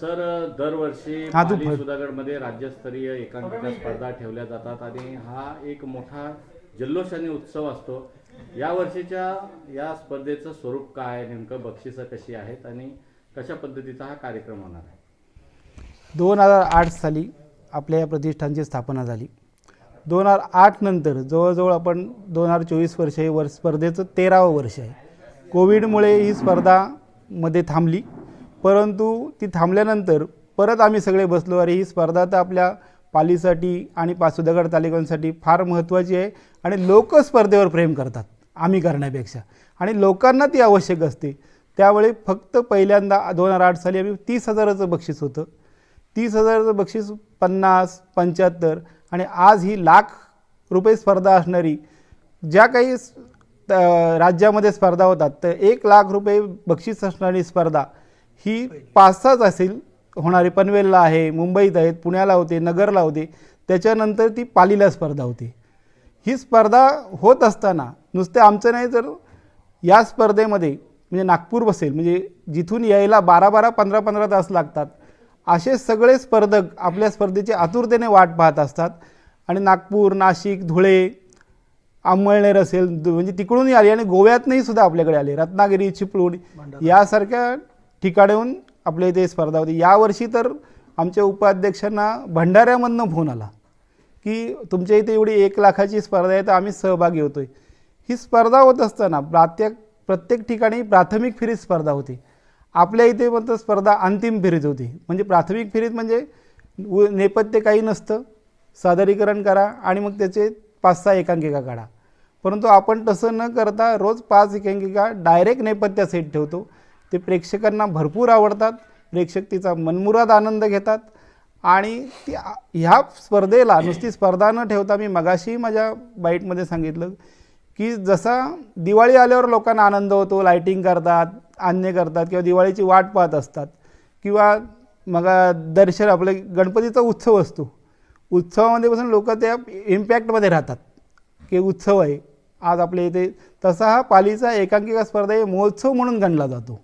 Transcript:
Sir दरवर्षी हा, फळ. सुधागडमध्ये राज्यस्तरीय एकांकिका स्पर्धा ठेवल्या जातात आणि हा एक मोठा जल्लोष आणि उत्सव असतो. या वर्षीच्या या स्पर्धेचं स्वरूप काय? आहे? नेमकं बक्षिसं कशी आहेत? आणि कशा पद्धतीचा हा कार्यक्रम होणार आहे? दोन हजार आठ साली आपल्या या प्रतिष्ठानची स्थापना झाली. दोन हजार आठ नंतर जवळजवळ आपण दोन हजार चोवीस वर्ष हे वर्ष स्पर्धेचं तेरावं वर्ष आहे. कोविडमुळे ही स्पर्धा मध्ये थांबली. परंतु ती थांबल्यानंतर परत आम्ही सगळे बसलो. अरे ही स्पर्धा तर आपल्या पालीसाठी आणि पासुदगड तालुक्यांसाठी फार महत्त्वाची आहे आणि लोक स्पर्धेवर प्रेम करतात आम्ही करण्यापेक्षा. आणि लोकांना ती आवश्यक असते. त्यावेळी फक्त पहिल्यांदा दोन हजार आठ साली आम्ही तीस हजाराचं बक्षीस होतं. तीस हजाराचं बक्षीस पन्नास पंच्याहत्तर आणि आज ही लाख रुपये स्पर्धा असणारी ज्या काही राज्यामध्ये स्पर्धा होतात तर एक लाख रुपये बक्षीस असणारी स्पर्धा ही पाच सहाच असेल होणारी पनवेलला आहे मुंबईत आहेत पुण्याला होते नगरला होते त्याच्यानंतर ती पालीला स्पर्धा होती. ही स्पर्धा होत असताना नुसते आमचं नाही तर या स्पर्धेमध्ये म्हणजे नागपूर बसेल म्हणजे जिथून यायला बारा बारा पंधरा पंधरा तास लागतात. असे सगळे स्पर्धक आपल्या स्पर्धेची आतुरतेने वाट पाहत असतात. आणि नागपूर नाशिक धुळे अंमळनेर असेल म्हणजे तिकडूनही आले आणि गोव्यातनंही सुद्धा आपल्याकडे आले. रत्नागिरी चिपळूण यासारख्या ठिकाणाहून आपल्या इथे स्पर्धा होती. यावर्षी तर आमच्या उपाध्यक्षांना भंडाऱ्यामधनं फोन आला की तुमच्या इथे एवढी एक लाखाची स्पर्धा आहे तर आम्ही सहभागी होतो आहे ही स्पर्धा होत असताना प्रत्येक प्रत्येक ठिकाणी प्राथमिक फेरीत स्पर्धा होती. आपल्या इथे मात्र स्पर्धा अंतिम फेरीत होती. म्हणजे प्राथमिक फेरीत म्हणजे उ- नेपथ्य काही नसतं. सादरीकरण करा आणि मग त्याचे पाच सहा एकांकिका काढा. परंतु आपण तसं न करता रोज पाच एकांकिका डायरेक्ट नेपथ्य सेट ठेवतो. ते प्रेक्षकांना भरपूर आवडतात प्रेक्षक तिचा मनमुराद आनंद घेतात आणि ती ह्या स्पर्धेला नुसती स्पर्धा न ठेवता मी मगाशी माझ्या बाईटमध्ये सांगितलं की जसा दिवाळी आल्यावर लोकांना आनंद होतो लायटिंग करतात अन्य करतात किंवा दिवाळीची वाट पाहत असतात किंवा मग दर्शन आपले गणपतीचा उत्सव असतो. उत्सवामध्ये पासून लोक त्या इम्पॅक्टमध्ये राहतात की उत्सव आहे. आज आपल्या इथे तसा हा पालीचा एकांकिका स्पर्धा हे महोत्सव म्हणून गणला जातो.